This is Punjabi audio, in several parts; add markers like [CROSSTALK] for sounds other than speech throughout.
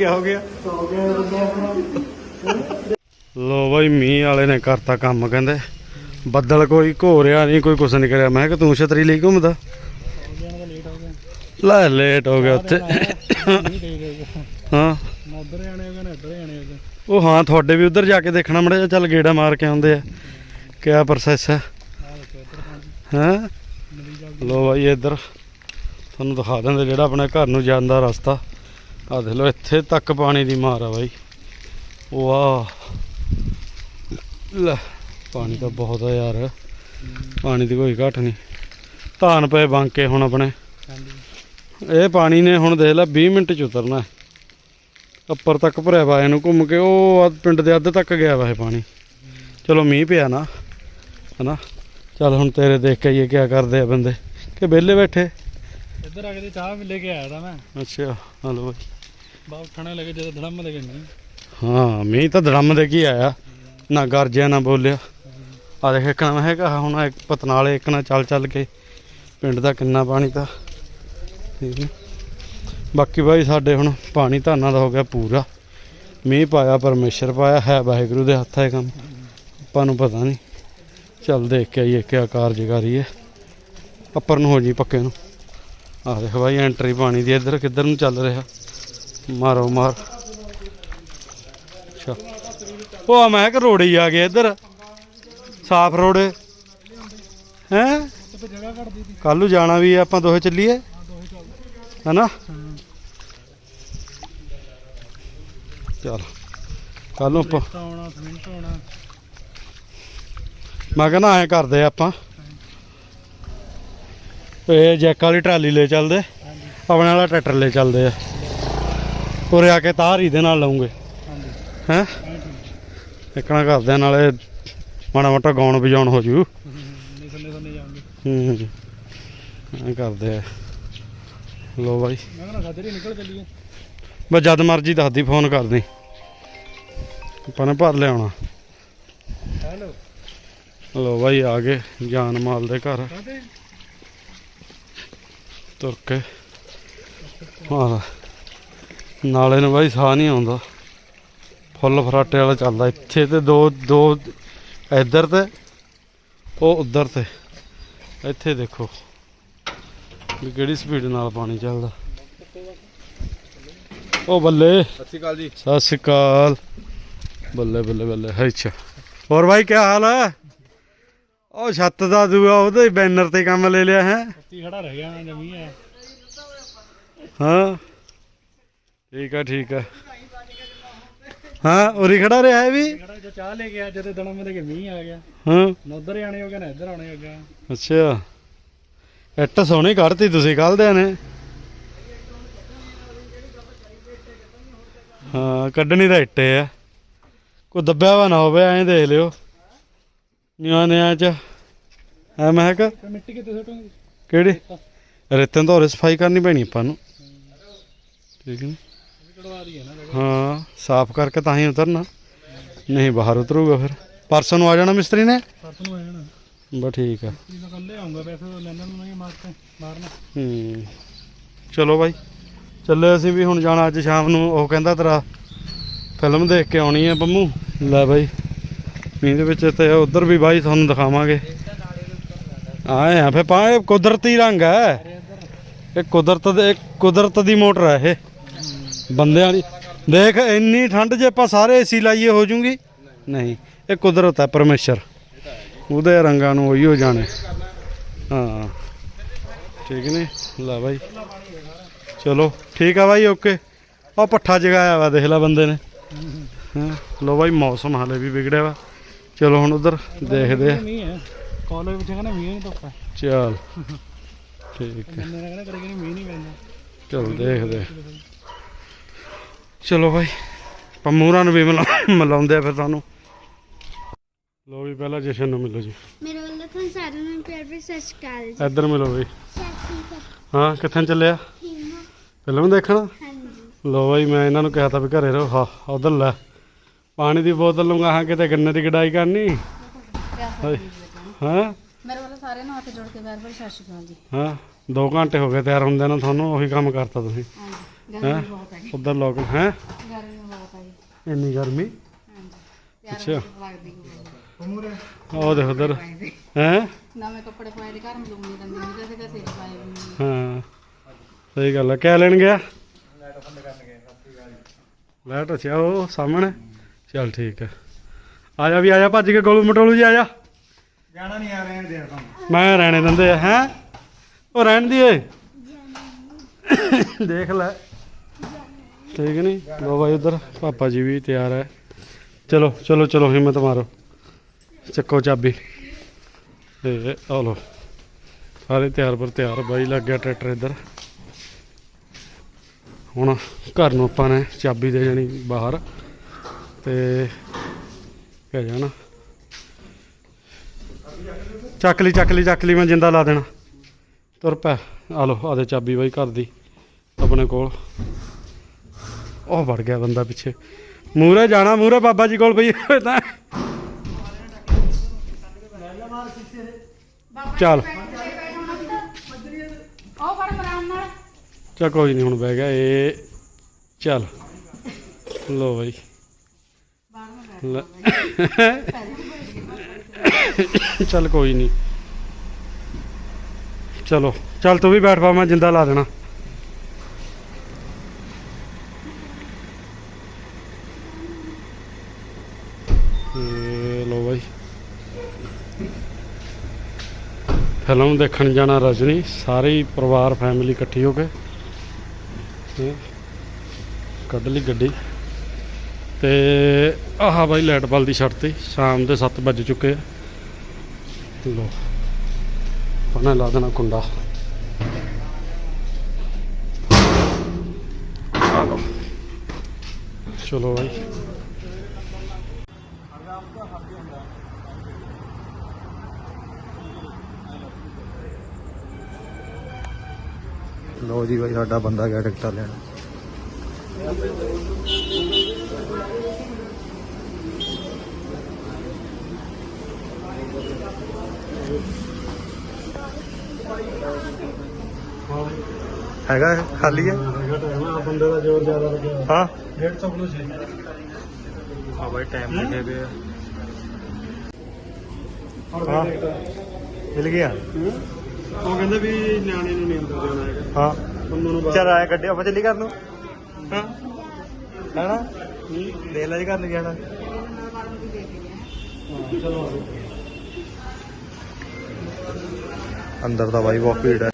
ਕੀ ਹੋ ਗਿਆ? ਲੋ ਬਾਈ, ਮੀਂਹ ਵਾਲੇ ਨੇ ਕਰਤਾ ਕੰਮ, ਕਹਿੰਦੇ, ਬੱਦਲ ਕੋਈ ਘੋਰਿਆ ਨਹੀਂ, ਕੋਈ ਕੁਛ ਨਹੀਂ ਕਰਿਆ। ਮੈਂ ਕਿ ਤੂੰ ਛਤਰੀ ਲਈ ਘੁੰਮਦਾ? ਲੈ ਲੇਟ ਹੋ ਗਿਆ ਉੱਥੇ। ਹਾਂ। ਉਧਰ ਜਾਣੇ ਹੋਗੇ ਨਾ ਇੱਧਰ ਜਾਣੇ ਹੋਗੇ ਉਹ ਹਾਂ, ਤੁਹਾਡੇ ਵੀ ਉਧਰ ਜਾ ਕੇ ਦੇਖਣਾ ਮੜਾ ਚੱਲ ਗੇੜਾ ਮਾਰ ਕੇ ਆਉਂਦੇ ਆ। ਕਿਆ ਪ੍ਰੋਸੈਸ ਹੈ? ਆ ਲੋ ਬਾਈ, ਇੱਧਰ। ਤੁਹਾਨੂੰ ਦਿਖਾ ਦਿੰਦੇ ਜਿਹੜਾ ਆਪਣੇ ਘਰ ਨੂੰ ਜਾਂਦਾ ਰਸਤਾ। ਆ ਦੇਖ ਲਓ ਇੱਥੇ ਤੱਕ ਪਾਣੀ ਦੀ ਮਾਰ ਆ ਬਾਈ। ਵਾਹ। ਲੈ ਪਾਣੀ ਤਾਂ ਬਹੁਤ ਆ ਯਾਰ। ਪਾਣੀ ਦੀ ਕੋਈ ਘਟ ਨਹੀਂ। ਧਾਨ ਪਏ ਬਾਂਕੇ ਹੁਣ ਆਪਣੇ। ਇਹ ਪਾਣੀ ਨੇ ਹੁਣ ਦੇਖ ਲੈ 20 ਮਿੰਟ ਚ ਉਤਰਨਾ। ਉੱਪਰ ਤੱਕ ਭਰਿਆ ਵਾ ਇਹਨੂੰ ਘੁੰਮ ਕੇ ਉਹ ਅੱਧ- ਪਿੰਡ ਦੇ ਅੱਧ ਤੱਕ ਗਿਆ ਵਾ ਇਹ ਪਾਣੀ। ਚਲੋ ਮੀਂਹ ਪਿਆ ਨਾ ਹਨਾ? ਚੱਲ ਹੁਣ ਤੇਰੇ ਦੇਖ ਕੇ ਆਈਏ ਕਿਆ ਕਰਦੇ ਆ ਬੰਦੇ। ਕਿ ਵਿਹਲੇ ਬੈਠੇ? ਇੱਧਰ ਆ ਕੇ ਚਾਹ ਵੀ ਲੈ ਕੇ ਆਇਆ ਤਾਂ ਮੈਂ। ਅੱਛਾ ਹਲੋ ਬਾਈ। ਬਾ ਉੱਠਣੇ ਲੱਗੇ ਜਦੋਂ ਧੜਮ ਦੇ ਗਏ ਹਾਂ, ਮੀਂਹ ਤਾਂ ਧੜਮ ਦੇ ਕੀ ਆਇਆ। ਨਾ ਗਰਜਿਆ ਨਾ ਬੋਲਿਆ। ਆ ਦੇਖ ਇੱਕ ਨਾ ਹੈਗਾ, ਹੁਣ ਇੱਕ ਪਤਨਾਲੇ ਇੱਕ ਨਾ ਚੱਲ ਚੱਲ ਕੇ ਪਿੰਡ ਦਾ ਕਿੰਨਾ ਪਾਣੀ ਤਾਂ। ਠੀਕ ਨੀ ਬਾਕੀ ਬਾਈ ਸਾਡੇ ਹੁਣ ਪਾਣੀ ਧਾਨਾਂ ਦਾ ਹੋ ਗਿਆ ਪੂਰਾ। ਮੀਂਹ ਪਾਇਆ, ਪਰਮੇਸ਼ਰ ਪਾਇਆ, ਹੈ ਵਾਹਿਗੁਰੂ ਦੇ ਹੱਥ ਹੈ ਕੰਮ। ਆਪਾਂ ਨੂੰ ਪਤਾ ਨਹੀਂ। ਚੱਲ ਦੇਖ ਕੇ ਆਈਏ ਕਿਆ ਕਾਰਜਕਾਰੀ ਹੈ। ਉੱਪਰ ਨੂੰ ਹੋ ਜੀ ਪੱਕੇ ਨੂੰ। ਆਹ ਦੇਖ ਬਾਈ ਐਂਟਰੀ ਪਾਣੀ ਦੀ ਇੱਧਰ ਕਿੱਧਰ ਨੂੰ ਚੱਲ ਰਿਹਾ। ਮਾਰੋ, ਮਾਰ। ਅੱਛਾ। ਉਹ ਮੈਂ ਕਿ ਰੋੜੇ ਹੀ ਆ ਗਏ ਇੱਧਰ। ਸਾਫ਼ ਰੋੜੇ। ਹੈ? ਕੱਲ ਨੂੰ ਜਾਣਾ ਵੀ ਆਪਾਂ ਦੋਹੇ ਚੱਲੀਏ। ਹਾਂ ਚੱਲ ਹੈਨਾ? ਚਲ ਕੱਲ ਨੂੰ ਆਪਾਂ ਰੇਤਾ ਆਉਣਾ ਸਿਮੈਂਟ ਮੈਂ ਕਹਿੰਦਾ ਐਂ ਕਰਦੇ ਆਪਾਂ। ਇਹ ਜੈਕ ਵਾਲੀ ਟਰਾਲੀ ਲੈ ਚੱਲਦੇ। ਆਪਣੇ ਵਾਲਾ ਟਰੈਕਟਰ ਲੈ ਚੱਲਦੇ ਆ। ਉਰੇ ਆ ਕੇ ਤਾਰ ਹੀ ਦੇ ਨਾਲ ਲਾਉਂਗੇ। ਹਾਂਜੀ। ਹੈ? ਇਕਣਾ ਕਰਦੇ ਨਾਲੇ ਮਾੜਾ ਮੋਟਾ ਗਾਉਣ ਵਜਾਉਣ ਹੋ ਜੂ। ਨਹੀਂ ਸੰਨੇ ਸੰਨੇ ਜਾਣਗੇ ਹੂੰ। ਐਂ ਕਰਦੇ ਆ। ਲੋ ਬਾਈ। ਮੈਂ ਕਹਿੰਦਾ ਸਾਜਰੀ ਨਿਕਲ ਚੱਲੀਏ। ਬਸ ਜਦ ਮਰਜ਼ੀ ਦੱਸਦੀ ਫੋਨ ਕਰਦੀ ਆਪਾਂ ਨੇ ਭਰ ਲਿਆਉਣਾ। ਹੈਲੋ। ਲੋ ਬਾਈ ਆ ਗਏ ਜਾਨ ਮਾਲ ਦੇ ਘਰ। ਤੁਰ ਕੇ। ਹਾਂ ਨਾਲੇ ਨੂੰ ਬਾਈ ਸਾਹ ਨਹੀਂ ਆਉਂਦਾ। ਫੁੱਲ ਫਰਾਟੇ ਵਾਲਾ ਚੱਲਦਾ। ਇੱਥੇ ਤੇ ਦੋ ਦੋ ਇੱਧਰ ਤੇ ਉਹ ਉੱਧਰ ਤੇ। ਇੱਥੇ ਦੇਖੋ ਵੀ ਕਿਹੜੀ ਸਪੀਡ ਨਾਲ ਪਾਣੀ ਚੱਲਦਾ। ਉਹ ਬੱਲੇ। ਸਤਿ ਸ਼੍ਰੀ ਅਕਾਲ ਜੀ। ਸਤਿ ਸ਼੍ਰੀ ਅਕਾਲ। ਬੱਲੇ ਬੱਲੇ ਬੱਲੇ। ਅੱਛਾ। ਹੋਰ ਭਾਈ ਕੀ ਹਾਲ ਹੈ ਉਹ ਛੱਤ ਦਾ ਦੂਆ ਉਹਦੇ ਬੈਨਰ ਤੇ ਕੰਮ ਲੈ ਲਿਆ ਹੈ। ਖੜਾ ਰਹਿ ਗਿਆ ਜਮੀ ਹੈ। ਹਾਂ। ਠੀਕ ਆ ਠੀਕ ਆ। ਹਾਂ ਉਰੀ ਖੜਾ ਰਿਹਾ ਹੈ ਵੀ? ਖੜਾ ਜੋ ਚਾਹ ਲੈ ਗਿਆ ਜਦੋਂ ਦੜਮ ਦੇ ਕੇ ਮੀਂਹ ਆ ਗਿਆ। ਹਾਂ। ਨਾ ਉਧਰ ਜਾਣੇ ਹੋ ਗਿਆ ਨਾ ਇੱਧਰ ਆਉਣੇ ਹੋ ਗਿਆ। ਅੱਛਾ। ਇੱਟ ਸੋਹਣੀ ਕੱਢਤੀ ਤੁਸੀਂ ਕੱਲਦਿਆਂ ਨੇ। ਹਾਂ ਕੱਢਣੀ ਤਾਂ ਇੱਟੇ ਆ। ਕੋਈ ਦੱਬਿਆ ਵਾ ਨਾ ਹੋਵੇ ਐਂ ਦੇਖ ਲਿਓ। ਨਿਆਂ ਨਿਆਂ ਚ। ਐ ਮੈਂ ਕਿਹਾ ਤੇ ਮਿੱਟੀ ਕਿੱਥੇ ਸੁੱਟੂਗੀ? ਕਿਹੜੀ? ਰੇਤਨ ਤੋਂ ਹੋਰ ਸਫ਼ਾਈ ਕਰਨੀ ਪੈਣੀ ਆਪਾਂ ਨੂੰ। ਠੀਕ ਹੈ ਹੈ ਨਾ ਹਾਂ ਸਾਫ਼ ਕਰਕੇ ਤਾਂ ਹੀ ਉਤਰਨਾ। ਨਹੀਂ ਬਾਹਰ ਉਤਰੂਗਾ ਫਿਰ। ਪਰਸੋਂ ਨੂੰ ਆ ਜਾਣਾ ਮਿਸਤਰੀ ਨੇ? ਸੱਤ ਨੂੰ ਆ ਜਾਣਾ। ਬਸ ਠੀਕ ਆ। ਇਹ ਤਾਂ ਕੱਲੇ ਆਉਂਗਾ ਪੈਸੇ ਲੈਣਾ ਨੂੰ ਨਹੀਂ ਮਾਰ ਕੇ ਮਾਰਨਾ। ਹੂੰ। ਚਲੋ ਬਾਈ। ਚੱਲੇ ਅਸੀਂ ਵੀ ਹੁਣ ਜਾਣਾ ਅੱਜ ਸ਼ਾਮ ਨੂੰ। ਉਹ ਕਹਿੰਦਾ ਤੇਰਾ ਫਿਲਮ ਦੇਖ ਕੇ ਆਉਣੀ ਹੈ ਬੰਮੂ ਲੈ ਬਾਈ। ਮੀਂਹ ਦੇ ਵਿੱਚ ਤੇ ਉਧਰ ਵੀ ਬਾਈ ਤੁਹਾਨੂੰ ਦਿਖਾਵਾਂਗੇ। ਆਏ ਆ ਫੇ ਪਾ ਇਹ ਕੁਦਰਤੀ ਰੰਗ ਹੈ ਇਹ ਕੁਦਰਤ ਦੇ ਕੁਦਰਤ ਦੀ ਮੋਟਰ ਹੈ ਇਹ। ਬੰਦਿਆਂ ਵਾਲੀ ਦੇਖ ਇੰਨੀ ਠੰਡ 'ਚ ਆਪਾਂ ਸਾਰੇ ਏਸੀ ਲਾਈਏ ਹੋ ਜੂਗੀ? ਨਹੀਂ ਇਹ ਕੁਦਰਤ ਹੈ ਪਰਮੇਸ਼ਰ। ਉਹਦੇ ਰੰਗਾਂ ਨੂੰ ਉਹੀ ਹੋ ਜਾਣੇ। ਹਾਂ। ਠੀਕ ਨੇ? ਲੈ ਬਾਈ। ਚਲੋ ਠੀਕ ਆ ਬਾਈ ਓਕੇ। ਉਹ ਪੱਠਾ ਜਗਾਇਆ ਵਾ ਦੇਖ ਲੈ ਬੰਦੇ ਨੇ। ਹਾਂ ਲੋ ਬਾਈ ਮੌਸਮ ਹਾਲੇ ਵੀ ਵਿਗੜਿਆ ਵਾ। ਚਲੋ ਹੁਣ ਉਧਰ ਦੇਖਦੇ ਆ। ਕਾਲਜ ਵਿੱਚ ਕਹਿੰਦਾ ਮੀਂਹ ਨਹੀਂ ਧੁੱਪ ਚੱਲ। [LAUGHS] ਠੀਕ ਹੈ। ਬੰਦੇ ਨੇ ਕਹਿੰਦਾ ਕਰੇ ਕਿ ਮੀਂਹ ਨਹੀਂ ਪੈਂਦਾ। ਚਲ ਦੇਖਦੇ ਚਲੋ ਬਾਈ ਪੰਮੂਰਾਂ ਨੂੰ ਵੀ ਮਿਲਾ- ਮਿਲਾਉਂਦੇ ਆ ਫਿਰ ਤੁਹਾਨੂੰ। ਲੋ ਵੀ ਪਹਿਲਾਂ ਜਸ਼ਨ ਨੂੰ ਮਿਲੋ ਜੀ। ਮੇਰੇ ਵੱਲੋਂ ਤੁਹਾਨੂੰ ਸਾਰਿਆਂ ਨੂੰ ਪਿਆਰ ਭਰੀ ਸਤਿ ਸ਼੍ਰੀ ਅਕਾਲ ਜੀ। ਇੱਧਰ ਮਿਲੋ ਬਈ ਸਤਿ ਸ਼੍ਰੀ ਅਕਾਲ। ਹਾਂ ਕਿੱਥੇ ਚੱਲਿਆ? ਠੀਕ ਹੋ ਫਿਲਮ ਦੇਖਣ? ਹਾਂਜੀ। ਲੋ ਬਾਈ ਮੈਂ ਇਹਨਾਂ ਨੂੰ ਕਿਹਾ ਤਾਂ ਵੀ ਘਰੇ ਰਹੋ। ਹਾਂ ਉਧਰ ਲੈ। ਪਾਣੀ ਦੀ ਬੋਤਲ ਲੂੰਗਾ ਹਾਂ ਕਿਤੇ ਗੰਨੇ ਦੀ ਕਢਾਈ ਕਰਨੀ। ਹਾਂ? ਮੇਰੇ ਵੱਲੋਂ ਸਾਰਿਆਂ ਨੂੰ ਹੱਥ ਜੋੜ ਕੇ ਪਿਆਰ ਭਰੀ ਸਤਿ ਸ਼੍ਰੀ ਅਕਾਲ ਜੀ। ਹਾਂ? 2 ਘੰਟੇ ਹੋ ਗਏ ਤਿਆਰ ਹੁੰਦੇ ਨੂੰ ਤੁਹਾਨੂੰ ਉਹੀ ਕੰਮ ਕਰਤਾ ਤੁਸੀਂ। ਹਾਂਜੀ। ਹੈ? ਬਹੁਤ ਹੈ ਉਧਰ ਲੋਕ ਹੈ? ਗਰਮੀ ਬਹੁਤ ਹੈ ਜੀ। ਇੰਨੀ ਗਰਮੀ? ਅੱਛਾ। ਲੱਗਦੀ ਉਹ ਦੇਖ ਉਧਰ। ਹੈ? ਨਵੇਂ ਕੱਪੜੇ ਪਾਏ ਦੇ ਘਰ ਮਲੂਮ ਨਹੀਂ ਦਿੰਦੇ ਨਹੀਂ ਘਸੇ ਪਾਏ ਵੀ ਨਹੀਂ। ਹਾਂ। ਸਹੀ ਗੱਲ ਹੈ ਕਹਿ ਲੈਣ ਗਿਆ? ਲਾਈਟ ਅੱਛਾ ਉਹ ਸਾਹਮਣੇ। ਚੱਲ ਠੀਕ ਹੈ ਆ ਜਾ ਵੀ ਆ ਜਾ ਭੱਜ ਕੇ ਗੋਲੂ ਮਟੋਲੂ ਜੀ ਆ ਜਾ। ਜਾਣਾ ਨਹੀਂ ਆ ਰਹੇ ਦੇ ਮੈਂ ਰਹਿਣੇ ਦਿੰਦੇ ਆ ਹੈ? ਉਹ ਰਹਿਣ ਦੀ ਏ ਦੇਖ ਲੈ। ਠੀਕ ਨਹੀਂ? ਲੋ ਭਾਈ ਉਧਰ, ਪਾਪਾ ਜੀ ਵੀ ਤਿਆਰ ਹੈ। ਚਲੋ ਚਲੋ ਚਲੋ, ਹਿੰਮਤ ਮਾਰੋ। ਚੱਕੋ ਚਾਬੀ। ਤੇ ਆ ਲੋ ਸਾਰੇ ਤਿਆਰ ਪਰ ਤਿਆਰ, ਬਾਈ ਲੱਗ ਗਿਆ ਟਰੈਕਟਰ ਇੱਧਰ। ਹੁਣ ਘਰ ਨੂੰ ਆਪਾਂ ਨੇ ਚਾਬੀ ਦੇ ਜਾਣੀ ਬਾਹਰ। ਤੇ ਕਹਿ ਜਾਣਾ। ਚੱਕ ਲਈ ਚੱਕ ਲਈ ਚੱਕ ਲਈ, ਮੈਂ ਜਿੰਦਾ ਲਾ ਦੇਣਾ। ਤੁਰ ਪੈ। ਆ ਲੋ ਆਦੇ ਚਾਬੀ ਬਾਈ ਘਰ ਦੀ, ਆਪਣੇ ਕੋਲ। ਉਹ ਵੜ ਗਿਆ ਬੰਦਾ ਪਿੱਛੇ। ਮੂਰੇ ਜਾਣਾ ਮੂਰੇ ਬਾਬਾ ਜੀ ਕੋਲ ਬਈ ਹੋਏ ਤਾਂ। ਚੱਲ। ਉਹ ਫੜ ਮਰਾਮ ਨਾਲ। ਚਾ ਕੋਈ ਨਹੀਂ ਹੁਣ ਬਹਿ ਗਿਆ ਇਹ। ਚੱਲ। ਲੋ ਬਾਈ। ਲੈ। ਚੱਲ ਕੋਈ ਨਹੀਂ ਚਲੋ ਚੱਲ ਤੂੰ ਵੀ ਬੈਠ ਪਾ ਮੈਂ ਜਿੰਦਾ ਲਾ ਦੇਣਾ ਤੇ ਲੋ ਬਾਈ ਫਿਲਮ ਦੇਖਣ ਜਾਣਾ ਰਜਨੀ, ਸਾਰੇ ਹੀ ਪਰਿਵਾਰ ਫੈਮਿਲੀ ਇਕੱਠੀ ਹੋ ਕੇ। ਤੇ ਕੱਢ ਲਈ ਗੱਡੀ। ਤੇ ਆਹ ਬਾਈ ਲਾਈਟ ਬਲਦੀ ਛੱਡਤੀ ਸ਼ਾਮ ਦੇ 7 ਵੱਜ ਚੁੱਕੇ ਆ। ਲੋ ਪਨਾ ਲਾ ਦੇਣਾ ਕੁੰਡਾ। ਚਲੋ ਬਾਈ। ਲੋ ਜੀ ਬਾਈ ਸਾਡਾ ਬੰਦਾ ਗਿਆ ਟਿਕਟਾਂ ਲੈਣ। ਹੈਗਾ ਇਹ? ਖਾਲੀ ਹੈ? ਬੰਦੇ ਦਾ ਜ਼ੋਰ ਜ਼ਿਆਦਾ ਲੱਗਿਆ ਹਾਂ। 150 ਕਿਲੋ ਸੀ। ਆ ਬਾਈ ਟਾਈਮ ਲਿਖੇ ਪਏ ਆ। ਹਾਂ। ਮਿਲ ਗਿਆ? ਉਹ ਕਹਿੰਦੇ ਵੀ ਨਿਆਣੇ ਨੂੰ ਨਹੀਂ ਅੰਦਰ ਦੇਣਾ ਹੈਗਾ ਹਾਂ। ਉਹਨਾਂ ਨੂੰ ਚੱਲ ਆਇਆ ਗੱਡੀ ਆਪਾਂ ਚੱਲੀ ਕਰ ਨੂੰ? ਹਾਂ। ਹੈਨਾ ਦੇ ਲੈ ਜੀ ਘਰ ਨੂੰ ਜਾਣਾ ਚਲੋ ਅੰਦਰ ਤਾਂ ਬਾਈ ਬਹੁਤ ਭੀੜ ਹੈ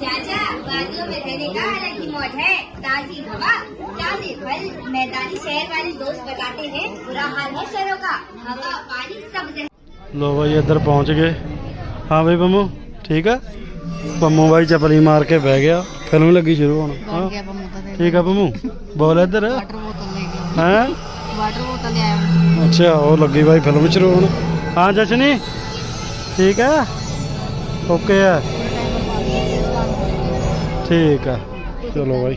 चाचा वादियों में रहने का अलग ही मौज है। ताजी हवा ताजे फल मैदानी शहर वाले दोस्त बताते हैं बुरा हाल है शहरों का। हवा पानी सब लो भाई इधर पहुँच गए। हाँ भाई पम्मू ठीक है? पम्मू भाई चपली मार के बह गया। फ़िल्म लगी शुरू होने। हाँ? ठीक है पम्मू बोल इधर। हैं? हाँ? अच्छा और लगी भाई फ़िल्म शुरू होने। हाँ जशनी ठीक है? ਹਾਂ ਓਕੇ ਆ ਠੀਕ ਆ। ਚਲੋ ਬਾਈ।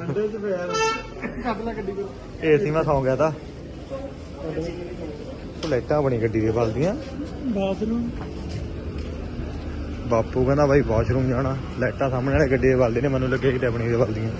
ਗਏ ਤੇ ਏਸੀ ਮੈਂ ਸੌਂ ਗਿਆ ਤਾਂ ਲਾਈਟਾਂ ਬਣੀ ਗੱਡੀ ਦੇ ਬਲਦੀਆਂ। ਬਾਥਰੂਮ। ਬਾਪੂ ਕਹਿੰਦਾ ਬਾਈ ਵਾਸ਼ਰੂਮ ਜਾਣਾ। ਲਾਈਟਾਂ ਸਾਹਮਣੇ ਵਾਲੇ ਗੱਡੀ ਦੇ ਵੱਲਦੇ ਨੇ ਮੈਨੂੰ ਲੱਗੇ ਕਿਤੇ ਆਪਣੀ ਦੇ ਵੱਲਦੀਆਂ